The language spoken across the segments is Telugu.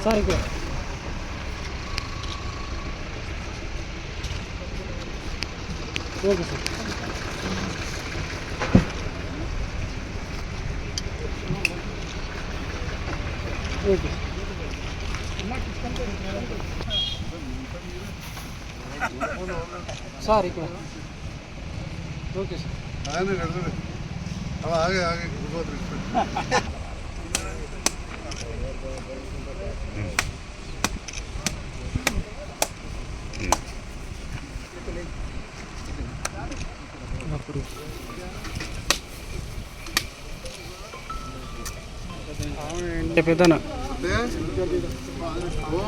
Sorry, good. Okay, sir. Okay. Sorry, good. Okay, sir. ಆನೆ ನಡೆದ್ರೆ ಅವ ಹಾಗೆ ಹಾಗೆ ಹೋಗೋದ್ರಿ పెద్దనా? ఓ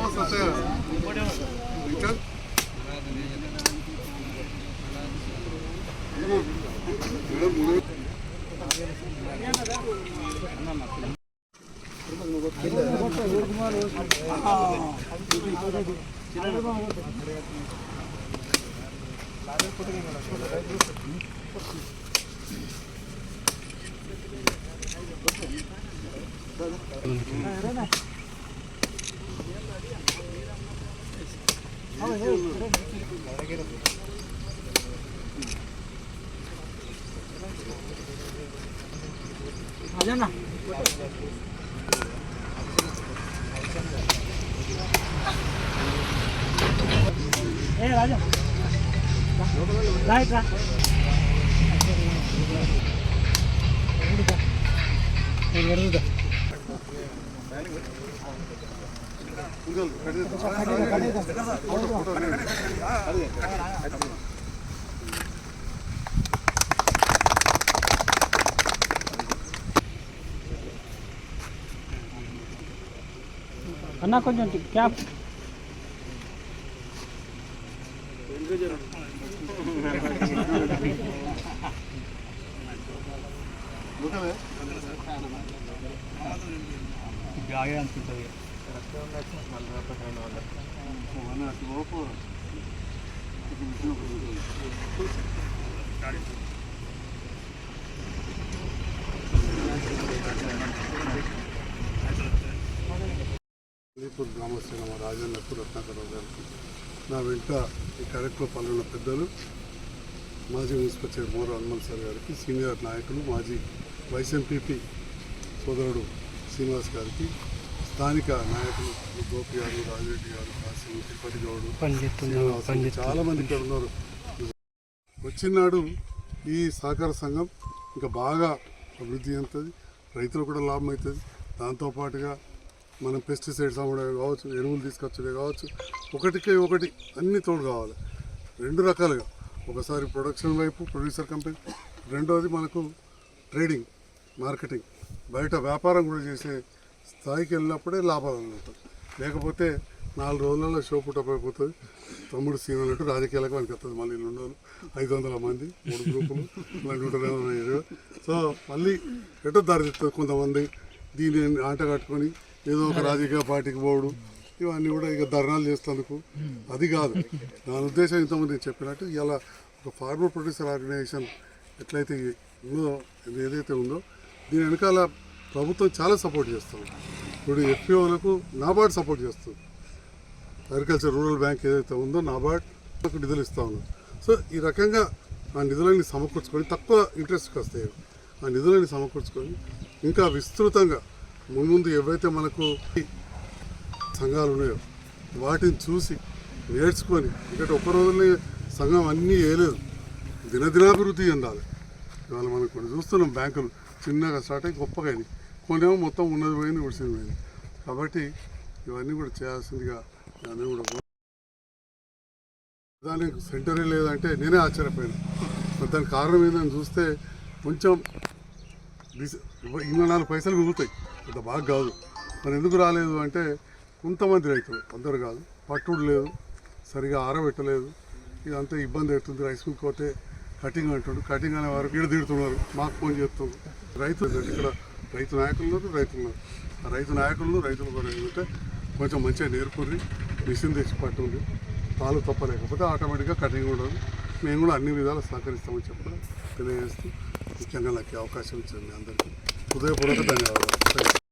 సత్య ఇంకా మేడం ముందు అదేనా ఏ రాజా రైట్ రా ఎడుదా అన్న కొంచెం క్యాప్. బాగా అనిపిస్తుంది. అలీపూర్ గ్రామస్తుల మా రాజన్నకు రత్నాకరరావు గారికి నా వెంట ఈ కార్యక్రమంలో పాల్గొన్న పెద్దలు మాజీ municipal chair Mora Hanumanth sir గారికి సీనియర్ నాయకులు మాజీ వైస్ ఎంపీపీ సోదరుడు శ్రీనివాస్ గారికి స్థానిక నాయకులు గోపి గారు రాజిరెడ్డి గారు కాశీ తిరుపతి గౌడు శ్రీనివాస్ గారు, చాలా మంది ఇక్కడ ఉన్నారు. వచ్చినాడు ఈ సహకార సంఘం ఇంకా బాగా అభివృద్ధి చెందుతుంది. రైతులకు కూడా లాభం అవుతుంది. దాంతోపాటుగా మనం పెస్టిసైడ్స్ అమ్మడమే కావచ్చు ఎరువులు తీసుకొచ్చడే కావచ్చు ఒకటికే ఒకటి అన్ని తోడు కావాలి. రెండు రకాలుగా. ఒకసారి ప్రొడక్షన్ వైపు ప్రొడ్యూసర్ కంపెనీ రెండోది మనకు ట్రేడింగ్ మార్కెటింగ్ బయట వ్యాపారం కూడా చేసే స్థాయికి వెళ్ళినప్పుడే లాభాలు అన్నమాట లేకపోతే నాలుగు రోజులలో షో పుట్టప్ తమ్ముడు సీన్ అన్నట్టు రాజకీయాలకు మనకి వస్తుంది మళ్ళీ రెండు రోజులు ఐదు వందల మంది మూడు గ్రూపులు మళ్ళీ ఇరవై సో మళ్ళీ ఎటో దారి తెస్తుంది కొంతమంది. దీన్ని ఆట కట్టుకొని ఏదో ఒక రాజకీయ పార్టీకి పోవడం. ఇవన్నీ కూడా ఇక ధర్నాలు చేస్తేందుకు అది కాదు. దాని ఉద్దేశం ఇంతమంది చెప్పినట్టు ఇలా ఒక ఫార్మర్ ప్రొడ్యూసర్ ఆర్గనైజేషన్ ఎట్లయితే ఉందో ఏదైతే ఉందో దీని వెనకాల ప్రభుత్వం చాలా సపోర్ట్ చేస్తుంది. ఇప్పుడు ఎఫ్పిఓలకు నాబార్డ్ సపోర్ట్ చేస్తుంది. అగ్రికల్చర్ రూరల్ బ్యాంక్ ఏదైతే ఉందో నాబార్డ్ నిధులు ఇస్తూ ఉన్నారు సో ఈ రకంగా ఆ నిధులని సమకూర్చుకొని తక్కువ ఇంట్రెస్ట్కి వస్తాయి. ఆ నిధులని సమకూర్చుకొని ఇంకా విస్తృతంగా ముందు ఏవైతే మనకు సంఘాలు ఉన్నాయో వాటిని చూసి నేర్చుకొని ఎందుకంటే ఒక్క రోజునే సంఘం అన్నీ వేయలేదు దినదినాభివృద్ధి చెందాలి. ఇవాళ మనం కొన్ని చూస్తున్నాం బ్యాంకులు చిన్నగా స్టార్ట్ అయ్యి గొప్పగా అయినాయి కొన్నేమో మొత్తం ఉన్నది పోయింది ఉడిసింది పోయింది. కాబట్టి ఇవన్నీ కూడా చేయాల్సిందిగా అన్నీ కూడా దానికి సెంటరీ లేదంటే నేనే ఆశ్చర్యపోయాను. దానికి కారణం ఏందని చూస్తే కొంచెం ఇరవై నాలుగు పైసలు మిగులుతాయి. అంత బాగా కాదు. మరి ఎందుకు రాలేదు అంటే కొంతమంది రైతులు అందరు కాదు పట్టుడు లేదు సరిగా ఆరబెట్టలేదు. ఇదంతా ఇబ్బంది అవుతుంది రైస్ మిల్ కోతే కటింగ్ అంటుండు. కటింగ్ అనే వారు ఈడ తిడుతున్నారు మాకు ఫోన్ చేస్తున్నారు. రైతులు ఇక్కడ రైతు నాయకులు రైతులు రైతు నాయకులను రైతులు కూడా ఏంటంటే కొంచెం మంచిగా నేర్పుర్రి మిషన్ తెచ్చి పట్టుంది పాలు తప్పలేకపోతే ఆటోమేటిక్గా కటింగ్ ఉండదు. మేము కూడా అన్ని విధాలు సహకరిస్తామని చెప్పడం తెలియజేస్తూ ముఖ్యంగా నాకు అవకాశం ఇచ్చింది అందరికీ. 程よくなかったんじゃ。